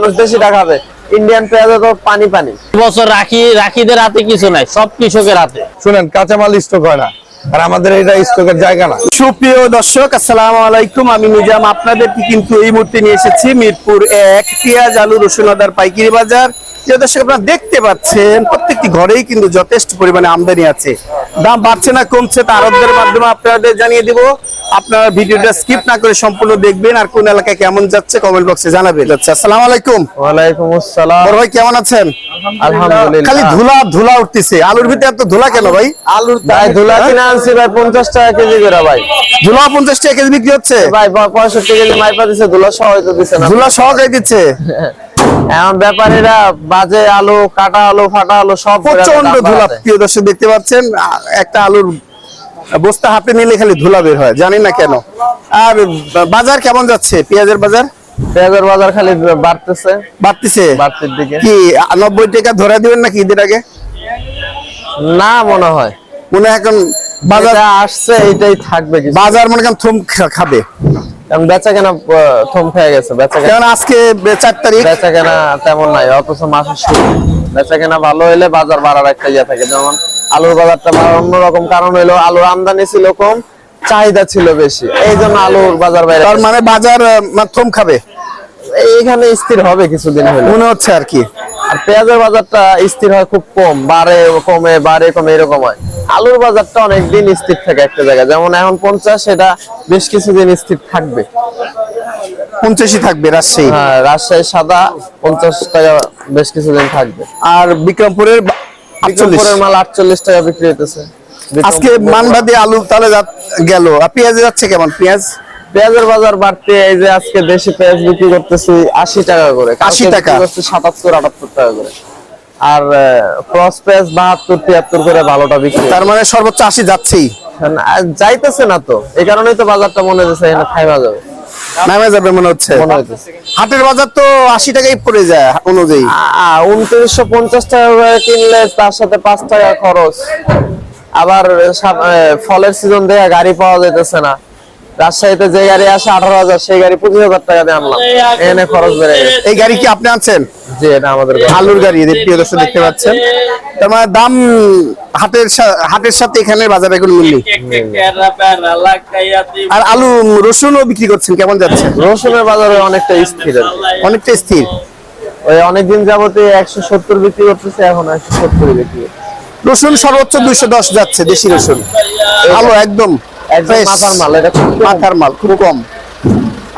মানুষ বেশিটা খাবে। ইন্ডিয়ান পেঁয়াজ তো পানি পানি। বছর রাখি রাখিদের হাতে কিছু নাই সব কৃষকের হাতে। শুনেন কাঁচামাল স্টক হয় না। আর আমাদের এটা স্টকের জায়গা না। সুপ্রিয় দর্শক আসসালামু আলাইকুম। আমি নিজাম। আপনাদেরকে কিন্তু এই মুহূর্তে নিয়ে এসেছি মিরপুর এক পেঁয়াজ আলু রসুন আদার পাইকারি বাজার। দর্শক আপনারা দেখতে পাচ্ছেন প্রত্যেকটি ঘরেই কিন্তু যথেষ্ট পরিমাণে আমদানি আছে। দাম বাড়ছে না কমছে তা আরবদের মাধ্যমে আপনাদের জানিয়ে দিব। আপনারা ভিডিওটা স্কিপ না করে সম্পূর্ণ দেখবেন আর কোন এলাকায় কেমন যাচ্ছে কমেন্ট বক্সে জানাবেন। আচ্ছা আসসালামু আলাইকুম। ওয়ালাইকুম আসসালাম। বড় ভাই কেমন আছেন? আলহামদুলিল্লাহ। খালি ধুলা ধুলা উঠতেছে। আলুর ভিতরে এত ধুলা কেন ভাই? আলুর ভাই ধুলা কিনে আনছি ভাই পঞ্চাশ টাকা কেজি করে ভাই। ধুলা পঞ্চাশ টাকা কেজি বিক্রি হচ্ছে? ভাই প- পঁয়ষট্টি কেজি মাইপা দিছে ধুলা সহ দিছে না। ধুলা সহকারে দিচ্ছে? এখন ব্যাপারীরা বাজে আলু কাটা আলু ফাটা আলু সব প্রচণ্ড ধুলা। প্রিয় দর্শক দেখতে পাচ্ছেন একটা আলুর বস্তা হাতে নিলে খালি ধুলা বের হয় জানি না কেন। আর বাজার কেমন যাচ্ছে? পেঁয়াজের বাজার? পেঁয়াজের বাজার খালি বাড়তেছে। বাড়তিছে? বাড়তির দিকে। কি নব্বই টাকা ধরে দিবেন নাকি ঈদের আগে? না মনে হয়। মনে হয় এখন বাজার আসছে এইটাই থাকবে বাজার মনে করেন থম খাবে। কারণ বেচা কেনা খেয়ে গেছে বেচা কেনা আজকে বে- চার তারিখ। বেচা কেনা তেমন নাই অথচ মাসের শুরু। বেচা কেনা ভালো হইলে বাজার বাড়ার একটা ইয়ে থাকে যেমন আলুর বাজারটা বাড়ার অন্যরকম কারণ হইল আলুর আমদানি ছিল কম চাহিদা ছিল বেশি। এই জন্য আলুর বাজার বাইরে তার মানে বাজার থম খাবে? এইখানে স্থির হবে কিছুদিন হইলে। মনে হচ্ছে আর কি। আর পেঁয়াজের বাজারটা স্থির হয় খুব কম বাড়ে কমে বাড়ে কমে এরকম হয়। আলুর বাজারটা অনেক দিন স্থির থাকে একটা জায়গায়। যেমন এখন পঞ্চাশ সেটা বেশ কিছুদিন স্থির থাকবে। পঞ্চাশই থাকবে রাজশাহী? হ্যাঁ রাজশাহী সাদা পঞ্চাশ টাকা বেশ কিছুদিন থাকবে। আর বিক্রমপুরের বিক্রমপুরের মাল আটচল্লিশ টাকা বিক্রি আজকে বিক্রমপুর- মানবাদী আলু তাহলে গেল। আর পেঁয়াজে যাচ্ছে কেমন? পেঁয়াজ? পেঁয়াজের বাজার বাড়তে এই যে আজকে দেশি পেঁয়াজ বিক্রি করতেছি আশি টাকা করে। 80 টাকা। সাতাত্তর আটাত্তর টাকা করে। আর ক্রস পেঁয়াজ বাহাত্তর তিয়াত্তর করে ভালোটা বিক্রি তার মানে সর্বোচ্চ আশি যাচ্ছেই। না, যাইতেছে না তো। এই কারণেই তো বাজারটা মনে হচ্ছে এখানে খাইমা যাবে। নামে যাবে মনে হচ্ছে। হাটের বাজার তো আশি টাকাই পড়ে যায় অনুযায়ী। উনত্রিশশো পঞ্চাশ টাকা কিনলে তার সাথে পাঁচ টাকা খরচ। আবার ফলের সিজন দেয়া গাড়ি পাওয়া যাইতেছে না। রাজশাহীতে যে গাড়ি আসে আঠারো হাজার সেই গাড়ি পঁচিশ হাজার টাকা দিয়ে আনলাম। এনে খরচ বেড়ে গেছে। এই গাড়ি কি আপনি আনছেন? জি এটা আমাদের আলুর গাড়ি প্রিয় দর্শক দেখতে পাচ্ছেন। তার মানে দাম হাটের সা- হাটের সাথে এখানে বাজারে কোনো মূল্য নেই। আর আলু রসুনও বিক্রি করছেন কেমন যাচ্ছে? রসুনের বাজারে অনেকটা স্থির। অনেকটা স্থির। ওই অনেকদিন যাবতে একশো সত্তর বিক্রি করতেছে এখন একশো সত্তর বিক্রি রসুন সর্বোচ্চ দুইশো দশ যাচ্ছে দেশি রসুন। ভালো একদম। মাথার মাল এটা মাথার মাল খুব কম।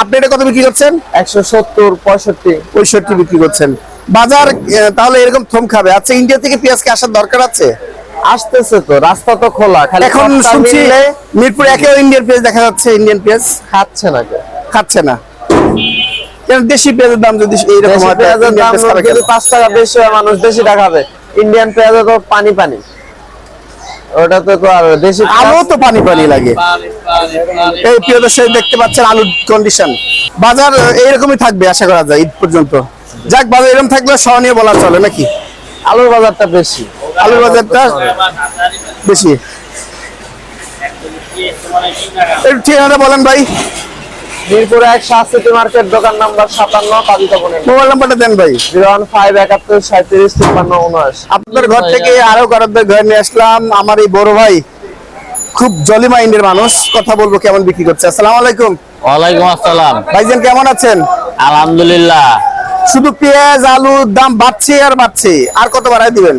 আপনি এটা কত বিক্রি করছেন? একশো সত্তর পঁয়ষট্টি। পঁয়ষট্টি বিক্রি করছেন। বাজার তাহলে এরকম থম খাবে আচ্ছা ইন্ডিয়া থেকে পেঁয়াজ আসার দরকার আছে? আসতেছে তো রাস্তা তো খোলা খালি এখন শুনছি মিরপুর একেও ইন্ডিয়ান পেঁয়াজ দেখা যাচ্ছে ইন্ডিয়ান পেঁয়াজ। খাচ্ছে না খাচ্ছে না। কেন দেশি পেঁয়াজের দাম যদি এইরকম হয় পেঁয়াজের দাম পেঁয়াজ খাবে কেন? যদি পাঁচ টাকা বেশি হয় মানুষ দেশিটা খাবে ইন্ডিয়ান পেঁয়াজে তো পানি পানি। ওটা তো আর দেশি আলু তো পানি পানি লাগে। এই প্রিয় দর্শক দেখতে পাচ্ছেন আলুর কন্ডিশন বাজার এইরকমই থাকবে আশা করা যায় ঈদ পর্যন্ত। যাক বাজার এরকম থাকলে সহনীয় বলা চলে নাকি? আলুর বাজারটা বেশি। আলুর বাজারটা বেশি। ঠিকানাটা বলেন ভাই। মিরপুরে সিটি মার্কেট দোকান নাম্বার সাতান্ন মোবাইল নাম্বারটা দেন ভাই। জিরো ওয়ান ফাইভ একাত্তর সাঁত্রিশ তিপ্পান্ন উনআশি আপনার ঘর থেকে আরও কারোর ঘরে নিয়ে আসলাম। আমার এই বড় ভাই খুব জলি মাইন্ডের মানুষ। কথা বলব কেমন বিক্রি করছে। আসসালামু আলাইকুম। ওয়ালাইকুম আসসালাম। ভাইজান কেমন আছেন? আলহামদুলিল্লাহ। শুধু পেঁয়াজ আলুর দাম বাড়ছে আর বাড়ছে। আর কত বাড়ায় দিবেন?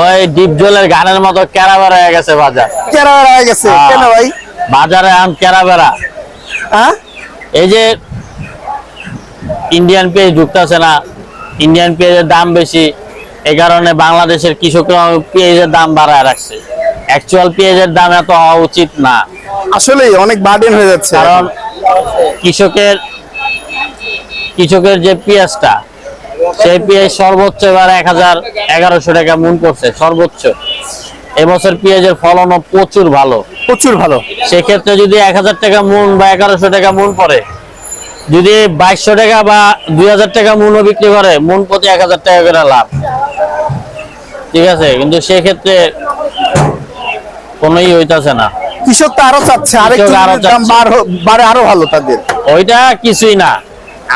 ওই ডিপ জলের গানের মতো কেরাবেড়া হয়ে গেছে বাজার। কেনা হয়ে গেছে? হ্যাঁ। কেন ভাই? বাজারে এখন কেরাবেড়া হ্যাঁ? এই যে ইন্ডিয়ান পেঁয়াজ ঢুকতেছে না ইন্ডিয়ান পেঁয়াজের দাম বেশি এই কারণে বাংলাদেশের কৃষকরা পেঁয়াজের দাম বাড়ায় রাখছে। অ্যাকচুয়াল পেঁয়াজের দাম এত হওয়া উচিত না। আসলে অনেক বার্ডেন হয়ে যাচ্ছে। কারণ কৃষকের কৃষকের যে পেঁয়াজটা সেই পেঁয়াজ সর্বোচ্চ এবার এক হাজার এগারোশো টাকা মন পড়ছে সর্বোচ্চ। এবছর পেঁয়াজের ফলনও প্রচুর ভালো। প্রচুর ভালো। সেক্ষেত্রে যদি এক হাজার টাকা মন বা এগারোশো টাকা মন পড়ে যদি বাইশশো টাকা বা দুই হাজার টাকা মূল্য বিক্রি করে মন প্রতি এক হাজার টাকা করে লাভ। ঠিক আছে? কিন্তু সেক্ষেত্রে কোনোই হইতাছে না। কৃষক তো আরও চাচ্ছে আরেকটু আরও আরও ভালো তাদের। ওইটা কিছুই না।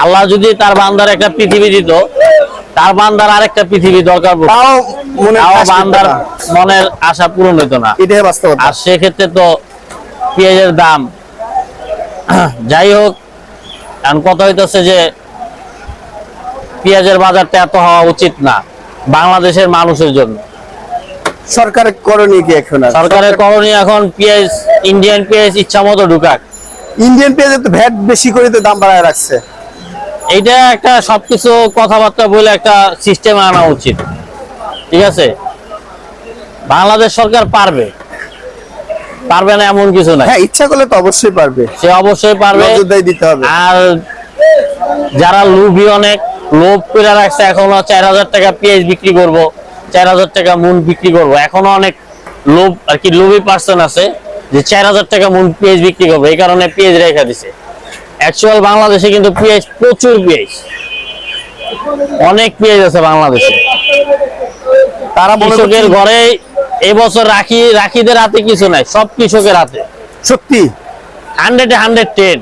আল্লাহ যদি তার বান্দার একটা পৃথিবী দিত তার বান্দার আরেকটা পৃথিবী দরকার তাও বান্দার মনের আশা পূরণ হতো না। এটাই বাস্তবতা। আর সেক্ষেত্রে তো পেঁয়াজের দাম। যাই হোক এখন কথা হইতেছে যে পেঁয়াজের বাজারটা এত হওয়া উচিত না বাংলাদেশের মানুষের জন্য। সরকারের করণীয় কি এখন সরকারের করণীয় এখন পেঁয়াজ ইন্ডিয়ান পেঁয়াজ ইচ্ছা মতো ঢুকাক। ইন্ডিয়ান পেঁয়াজের তো ভ্যাট বেশি করে তো দাম বাড়ায় রাখছে। এইটা একটা সবকিছু কথাবার্তা বলে একটা সিস্টেম আনা উচিত। ঠিক আছে? বাংলাদেশ সরকার পারবে। পারবে না এমন কিছু নাই। হ্যাঁ ইচ্ছা করলে তো অবশ্যই পারবে। সে অবশ্যই পারবে। দিতে হবে। আর যারা লোভী অনেক লোভ করে রাখছে এখনও চার হাজার টাকা পেঁয়াজ বিক্রি করব চার হাজার টাকা মুন বিক্রি করব। এখনও অনেক লোভ আর কি লোভী পার্সন আছে যে চার হাজার টাকা মুন পেঁয়াজ বিক্রি করব। এই কারণে পেঁয়াজ রেখা দিছে। অ্যাকচুয়াল বাংলাদেশে কিন্তু পেঁয়াজ প্রচুর পেঁয়াজ। অনেক পেঁয়াজ আছে বাংলাদেশে। তারা কৃষকের ঘরে এবছর রাখি রাখিদের হাতে কিছু নাই সব কৃষকের হাতে। সত্যি? হান্ড্রেড হান্ড্রেড টেন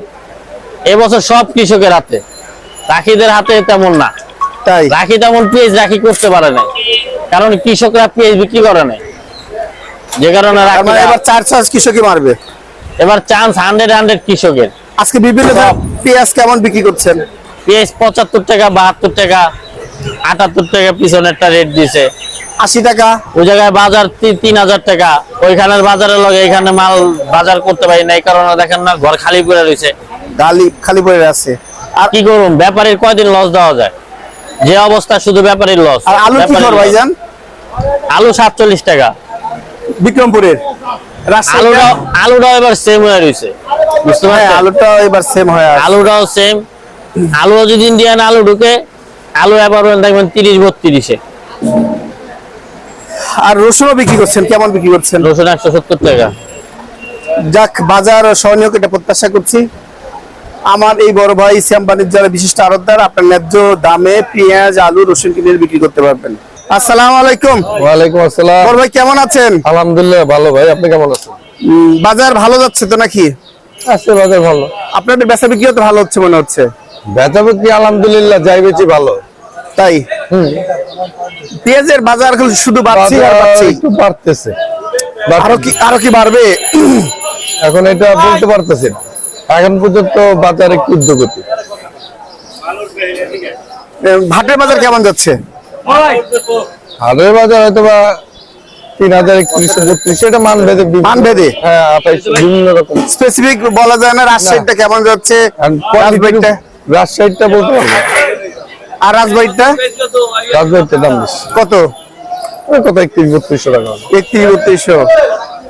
এবছর সব কৃষকের হাতে। রাখিদের হাতে তেমন না। তাই? রাখি তেমন পেঁয়াজ রাখি করতে পারে নাই। কারণ কৃষকরা পেঁয়াজ বিক্রি করে নাই। যে কারণে মানে এবার চার চাষ কৃষকই মারবে। এবার চান্স হান্ড্রেড হান্ড্রেড কৃষকের। আজকে বিভিন্ন পেঁয়াজ কেমন বিক্রি করছেন? পেঁয়াজ পঁচাত্তর টাকা বাহাত্তর টাকা আটাত্তর টাকা পিছনেরটা রেট দিছে। আশি টাকা? ওই জায়গায় বাজার তিন হাজার টাকা। ওইখানের বাজারের লগে এখানে মাল বাজার করতে পারি না এই কারণে দেখেন না ঘর খালি করে রয়েছে। গালি খালি পড়ে আছে। আর কি করুন ব্যাপারীর কয়দিন লস দেওয়া যায়? যে অবস্থা শুধু ব্যাপারীর লস আর আলু কি খবর ভাইজান? আলু সাতচল্লিশ টাকা। বিক্রমপুরের। আলুটাও আলুটাও এবার সেম হয়ে রয়েছে। বুঝতে পারছেন? আলুটা এবার সেম হয়ে আছে। আলুটাও সেম আলু যদি ইন্ডিয়ান আলু ঢুকে আলু এবার দেখবেন তিরিশ বত্রিশে। আর রসুনও বিক্রি করছেন কেমন বিক্রি করছেন? রসুন একশো সত্তর টাকা। যাক বাজার সহনীয় এটা প্রত্যাশা করছি। আমার এই বড় ভাই শ্যাম বাণিজ্যের বিশিষ্ট আড়তদার আপনার ন্যায্য দামে পেঁয়াজ আলু রসুন কিনে বিক্রি করতে পারবেন। আসসালামু আলাইকুম। ওয়ালাইকুম আসসালাম। বড় ভাই কেমন আছেন? আলহামদুলিল্লাহ ভালো ভাই আপনি কেমন আছেন? বাজার ভালো যাচ্ছে তো নাকি? বাজার ভালো। আপনাদের বেচা বিক্রিও তো ভালো হচ্ছে মনে হচ্ছে। বেচা বিক্রি আলহামদুলিল্লাহ যাই বেশি ভালো। তাই? পেঁয়াজের বাজার এখন শুধু বাড়ছে আর বাড়ছে একটু বাড়তেছে। আরও কি আরও কি বাড়বে? এখন এটা বলতে পারতেছি এখন পর্যন্ত বাজার একটু উদ্যোগতি ভাটের বাজার কেমন যাচ্ছে? হাটের বাজার হয়তো বা তিন হাজার একত্রিশশো বত্রিশশো এটা মান ভেদে বিভিন্ন- মান ভেদে? হ্যাঁ বিভিন্ন রকম। স্পেসিফিক বলা যায় না রাজশাহীটা কেমন যাচ্ছে? রাজবাড়িটা? রাজশাহীটা বলতে পারব? আর রাজবাড়িটা? রাজবাড়িতে দাম বেশি। কত? কত একত্রিশ বত্রিশশো টাকা। একত্রিশ বত্রিশশো।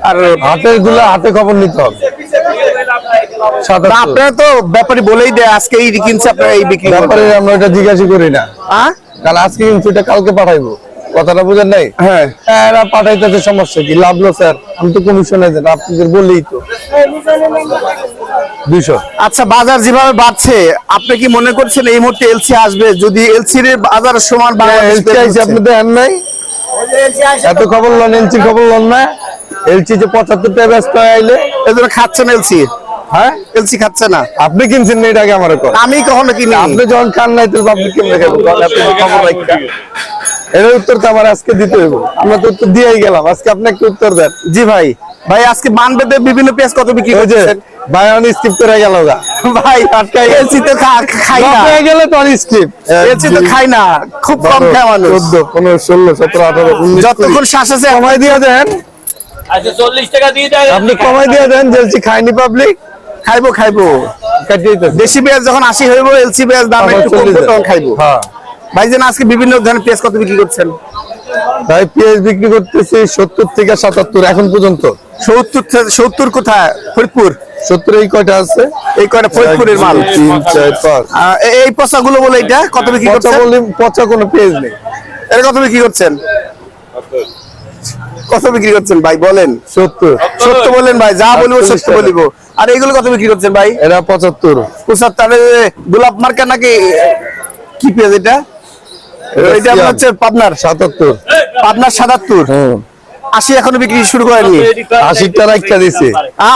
আর হাটেরগুলা হাতে খবর নিতে হবে। আপনারা তো ব্যাপারী বলেই দেয় আজকে এই কিনছে আপনারা এই বিক্রি ব্যাপারে আমরা এটা জিজ্ঞাসা করি না। হ্যাঁ? কারণ আজকে এটা কালকে পাঠাইবো। কথাটা বুঝেন নাই? হ্যাঁ। হ্যাঁ, এরা পাঠাইতেছে সমস্যা কি? লাভ লস স্যার আমি তো কমিশনে দেন আপনাদের বললেই তো। দুইশো। আচ্ছা বাজার যেভাবে বাড়ছে আপনি কি মনে করছেন এই মুহূর্তে এলসি আসবে? যদি এলসি এর বাজার সমান? আপনি দেন নাই। এত খবর লন এলচি খবর লন না। এলচি যে পঁচাত্তর টাকা ব্যস্ত আইলে। এজন্য খাচ্ছেন এলসি হ্যাঁ? এলসি খাচ্ছে না। আপনি কিনছেন না এটাকে আমার কর আমি কখনো কিনি আপনি যখন খান নাই তাহলে আপনি কেমনে খাবেন আপনি খবর রাখা এর উত্তর তো আমার আজকে দিতে হইব। আমরা তো উত্তর দিয়েই গেলাম। আজকে আপনি একটা উত্তর দেন। জি ভাই। ভাই আজকে মানবেদের বিভিন্ন পেঁয়াজ কত বিক্রি যে করছেন বায়ান স্কিপ করে গেল গা। ভাই এলসি তো খা- খাই না। হয়ে গেলে তো আর স্কিপ এলসি তো খাই না। খুব কম খায় মানুষ। চোদ্দ পনেরো ষোলো সতেরো আঠারো উনিশ যতক্ষণ শ্বাস আছে কমাই দিয়ে দেন। আচ্ছা চল্লিশ টাকা দিয়ে দেয় আপনি কমাই দিয়ে দেন জেলসি খায়নি পাবলিক খাইবো খাইবো। দেশি পেঁয়াজ যখন আশি হইব এলসি পেঁয়াজ দাম একটু তখন খাইবো। হ্যাঁ। ভাইজান আজকে বিভিন্ন ধরনের পেঁয়াজ কত বিক্রি করছেন? তাই পেঁয়াজ বিক্রি করতেছি সত্তর থেকে সাতাত্তর এখন পর্যন্ত। সত্তর সত্তর কোথায়? ফরিদপুর? সত্তর এই কয়টা আছে? এই কয়টা? ফরিদপুরের মাল। এক, দুই, তিন চার পাঁচ। আহ, এ- এই পচাগুলো বলে এটা কত বিক্রি করছেন? পচা কোনো পেঁয়াজ নেই। এটা কত বিক্রি করছেন? কত বিক্রি করছেন ভাই? বলেন। সত্তর। সত্য বলেন ভাই যা বলব সত্য বলিব। আর এইগুলো কত বিক্রি করছেন ভাই? এরা পঁচাত্তর। পঁচাত্তর গোলাপ মার্কা নাকি কি পেঁয়াজ এটা? এটা হচ্ছে পাবনার। সাতাত্তর। পাবনার সাতাত্তর। আশি এখনও বিক্রি শুরু আশিটা রাখা দিছে।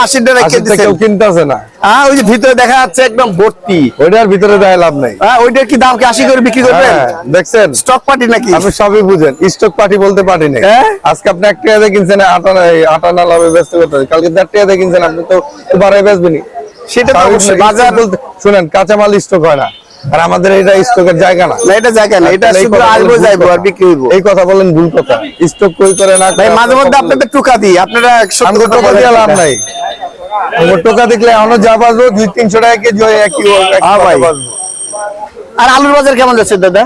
আশিটা রেখে আশিটা দিচ্ছেন কেউ কিনতেছে না। হ্যাঁ ওই যে ভিতরে দেখা যাচ্ছে একদম ভর্তি। ওইটার ভিতরে লাভ নাই। হ্যাঁ ওইটার কি দাম কি আশি করে বিক্রি করবেন? হ্যাঁ, দেখছেন? স্টক পার্টি নাকি? আপনি সবই বুঝেন। স্টক পার্টি বলতে পারি নাই। হ্যাঁ? আজকে আপনি এক টাকা দিয়ে কিনছেন আটা না এই না লাভে ব্যস্ত করতে কালকে দেড় টাকা দিয়ে কিনছেন আপনি তো বাড়াই বেচবেনি সেটা বাজার বলতে শুনেন কাঁচামাল স্টক হয় না। আর আমাদের এটা স্টকের জায়গা না। না এটা জায়গা না এটা শুধু আসব যাইবো আর বিক্রি হইবো। এই কথা বলেন ভুল কথা। স্টক কই করে না ভাই মাঝে মধ্যে আপনাদের টুকা দিই আপনারা সত্য আমাকে কথা দিয়ে লাভ নাই। টোকা দেখলে এখনও যা বাজবো দুই তিনশো টাকা কেজি হয় একই হ্যাঁ ভাই। আর আলুর বাজার কেমন যাচ্ছে দাদা?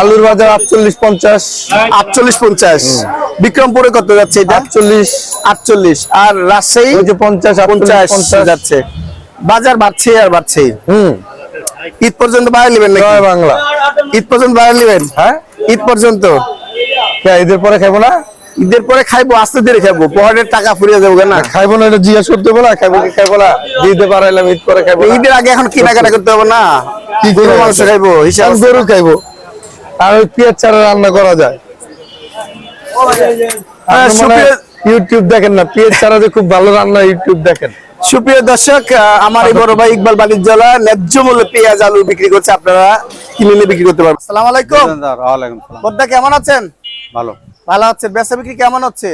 আলুর বাজার আটচল্লিশ পঞ্চাশ। আটচল্লিশ পঞ্চাশ। বিক্রমপুরে কত যাচ্ছে এটা? আটচল্লিশ। আটচল্লিশ। আর রাজশাহী? পঞ্চাশ পঞ্চাশ যাচ্ছে। বাজার বাড়ছে আর বাড়ছে হুম। ঈদ পর্যন্ত বাইরে নেবেন নাকি? জয় বাংলা। ঈদ পর্যন্ত বাইরে নেবেন? হ্যাঁ? ঈদ পর্যন্ত? কে ঈদের পরে খাইবো না? ঈদের পরে খাইবো আস্তে ধীরে খাইবো। পকেটের টাকা ফুরিয়ে যাব না? খাইবো না এটা জিজ্ঞেস করতে না খাইবো কি খাইবো না? দিতে পারাইলাম ঈদ করে খাইবো ঈদের আগে এখন কেনাকাটা করতে হবে না? কি গরু? মাংস খাইবো হিসাব গরু খাইবো। আর ওই পেঁয়াজ ছাড়া রান্না করা যায়। হ্যাঁ, মনে হয় ইউটিউব দেখেন না পেঁয়াজ ছাড়া যে খুব ভালো রান্না ইউটিউব দেখেন। সুপ্রিয় দর্শক আমার এই বড় ভাই ইকবাল বাণিজ্যলা ন্যায্য মূল্যে পেঁয়াজ আলু বিক্রি করছে। আপনারা কিনে নিয়ে বিক্রি করতে পারবেন? আসসালামু আলাইকুম। বদ্দা কেমন আছেন? ভালো। ভালো হচ্ছে বেচা বিক্রি কেমন হচ্ছে?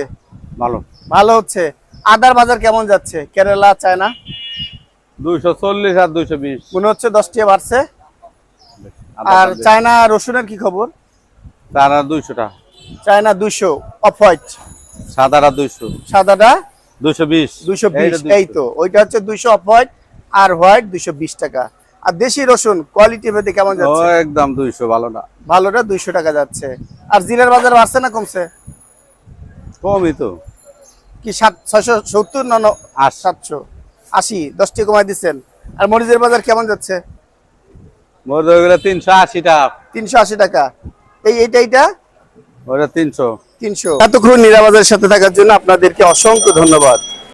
ভালো। ভালো হচ্ছে। আদার বাজার কেমন যাচ্ছে? কেরালা চায়না? দুইশো চল্লিশ আর দুইশো বিশ। মনে হচ্ছে দশ টাকা বাড়ছে আর চায়না রসুনের কি খবর? আর দুইশোটা। চায়না দুইশো অফ হোয়াইট। সাদাটা দুইশো। সাদাটা? দুইশো বিশ। দুইশো বিশ এই তো ওইটা হচ্ছে দুইশো অফ হোয়াইট আর হোয়াইট দুইশো বিশ টাকা। আর দেশি রসুন কোয়ালিটি ভেদে কেমন ও একদম দুইশো ভালো না ভালোটা দুইশো টাকা যাচ্ছে। আর জিরার বাজার বাড়ছে না কমছে? কমই তো। কি সাত ছয়শো সত্তর না ন- আট সাতশো? আশি দশটি কমাই দিচ্ছেন। আর মরিচের বাজার কেমন যাচ্ছে? তিনশো আশিটা তিনশো আশি টাকা। এই এইটা এইটা? ওটা তিনশো। তিনশো এতক্ষণ নিরাপদের সাথে থাকার জন্য আপনাদেরকে অসংখ্য ধন্যবাদ।